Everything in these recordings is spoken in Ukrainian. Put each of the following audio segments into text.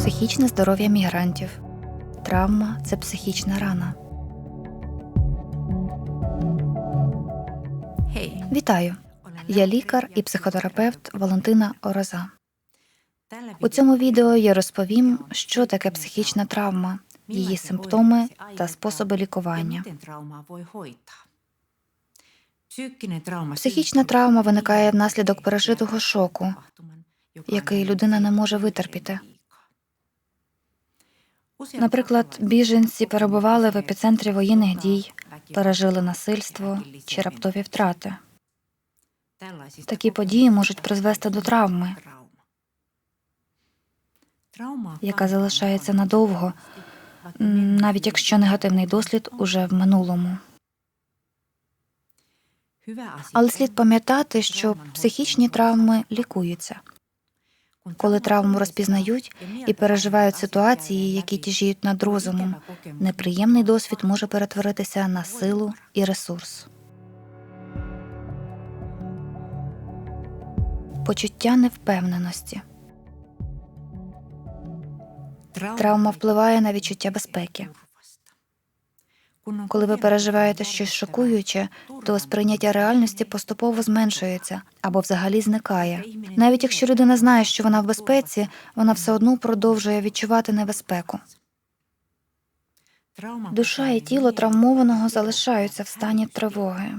Психічне здоров'я мігрантів. Травма це психічна рана. Вітаю! Я лікар і психотерапевт Валентина Ороза. У цьому відео я розповім, що таке психічна травма, її симптоми та способи лікування. Психічна травма виникає внаслідок пережитого шоку, який людина не може витерпіти. Наприклад, біженці перебували в епіцентрі воєнних дій, пережили насильство чи раптові втрати. Такі події можуть призвести до травми, яка залишається надовго, навіть якщо негативний дослід уже в минулому. Але слід пам'ятати, що психічні травми лікуються. Коли травму розпізнають і переживають ситуації, які тяжіють над розумом, неприємний досвід може перетворитися на силу і ресурс. Почуття невпевненості. Травма впливає на відчуття безпеки. Коли ви переживаєте щось шокуюче, то сприйняття реальності поступово зменшується або взагалі зникає. Навіть якщо людина знає, що вона в безпеці, вона все одно продовжує відчувати небезпеку. Душа і тіло травмованого залишаються в стані тривоги.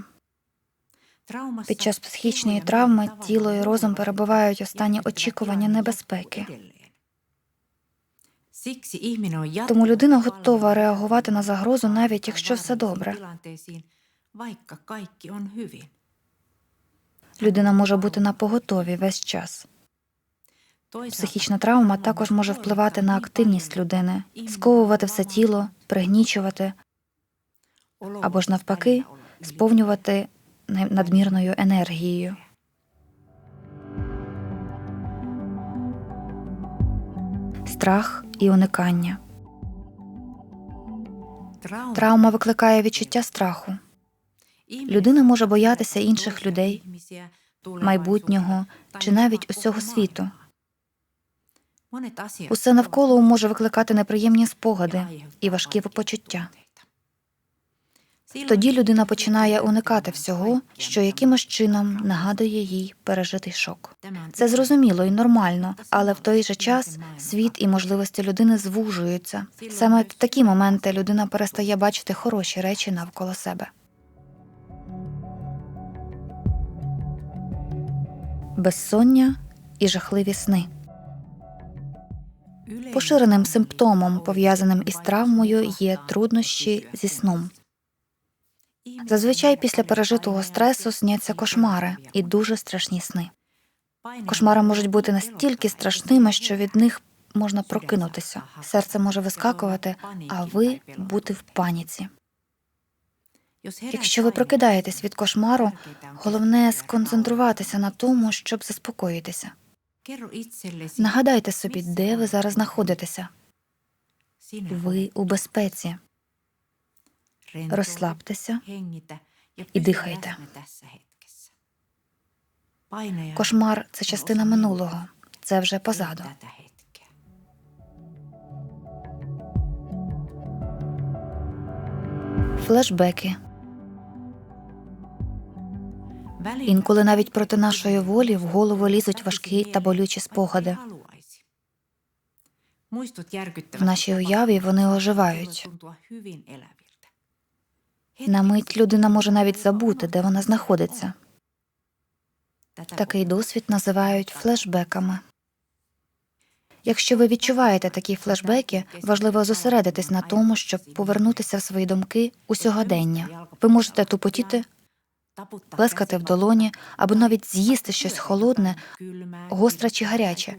Під час психічної травми тіло і розум перебувають у стані очікування небезпеки. Тому людина готова реагувати на загрозу, навіть якщо все добре. Людина може бути на поготові весь час. Психічна травма також може впливати на активність людини, сковувати все тіло, пригнічувати або ж навпаки сповнювати надмірною енергією. Страх і уникання. Травма викликає відчуття страху. Людина може боятися інших людей, майбутнього чи навіть усього світу. Усе навколо може викликати неприємні спогади і важкі почуття. Тоді людина починає уникати всього, що якимось чином нагадує їй пережитий шок. Це зрозуміло і нормально, але в той же час світ і можливості людини звужуються. Саме в такі моменти людина перестає бачити хороші речі навколо себе. Безсоння і жахливі сни. Поширеним симптомом, пов'язаним із травмою, є труднощі зі сном. Зазвичай після пережитого стресу сняться кошмари і дуже страшні сни. Кошмари можуть бути настільки страшними, що від них можна прокинутися. Серце може вискакувати, а ви бути в паніці. Якщо ви прокидаєтесь від кошмару, головне сконцентруватися на тому, щоб заспокоїтися. Нагадайте собі, де ви зараз знаходитеся. Ви у безпеці. Розслабтеся і дихайте. Кошмар це частина минулого. Це вже позаду. Флешбеки. Інколи навіть проти нашої волі в голову лізуть важкі та болючі спогади. В нашій уяві вони оживають. На мить людина може навіть забути, де вона знаходиться. Такий досвід називають флешбеками. Якщо ви відчуваєте такі флешбеки, важливо зосередитись на тому, щоб повернутися в свої думки у сьогодення. Ви можете тупотіти, плескати в долоні або навіть з'їсти щось холодне, гостре чи гаряче.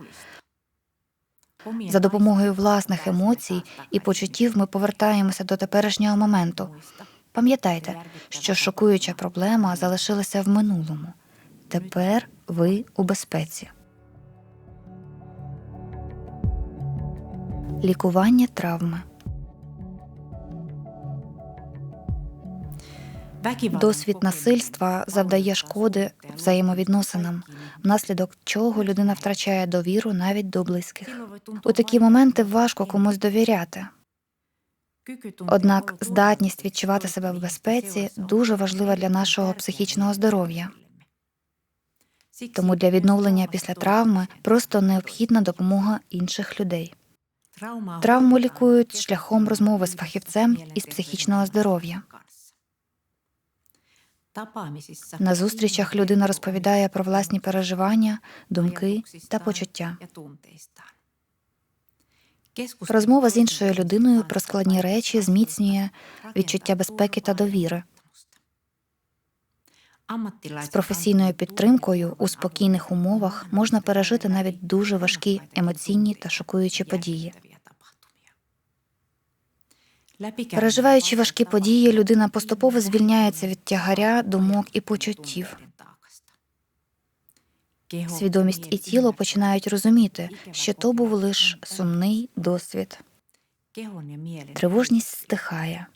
За допомогою власних емоцій і почуттів ми повертаємося до теперішнього моменту. Пам'ятайте, що шокуюча проблема залишилася в минулому. Тепер ви у безпеці. Лікування травми. Досвід насильства завдає шкоди взаємовідносинам, внаслідок чого людина втрачає довіру навіть до близьких. У такі моменти важко комусь довіряти. Однак здатність відчувати себе в безпеці дуже важлива для нашого психічного здоров'я. Тому для відновлення після травми просто необхідна допомога інших людей. Травму лікують шляхом розмови з фахівцем із психічного здоров'я. На зустрічах людина розповідає про власні переживання, думки та почуття. Розмова з іншою людиною про складні речі зміцнює відчуття безпеки та довіри. З професійною підтримкою у спокійних умовах можна пережити навіть дуже важкі емоційні та шокуючі події. Переживаючи важкі події, людина поступово звільняється від тягаря, думок і почуттів. Свідомість і тіло починають розуміти, що то був лише сумний досвід. Тривожність стихає.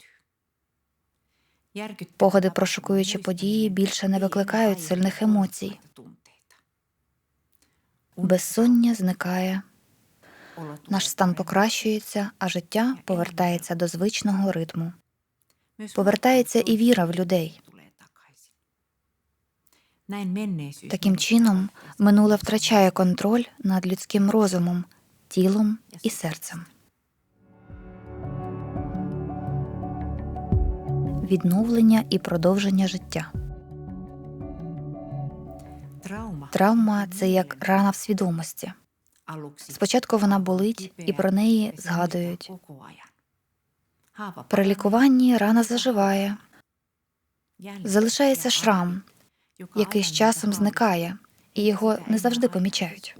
Погади про шокуючі події більше не викликають сильних емоцій. Безсоння зникає, наш стан покращується, а життя повертається до звичного ритму. Повертається і віра в людей. Таким чином, минуле втрачає контроль над людським розумом, тілом і серцем. Відновлення і продовження життя. Травма це як рана в свідомості. Спочатку вона болить, і про неї згадують. При лікуванні рана заживає, залишається шрам, який з часом зникає, і його не завжди помічають.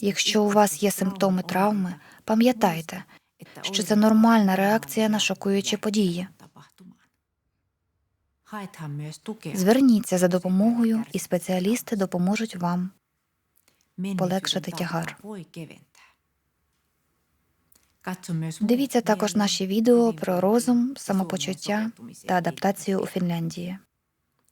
Якщо у вас є симптоми травми, пам'ятайте, що це нормальна реакція на шокуючі події. Зверніться за допомогою, і спеціалісти допоможуть вам. полегшити тягар. Дивіться також наші відео про розум, самопочуття та адаптацію у Фінляндії.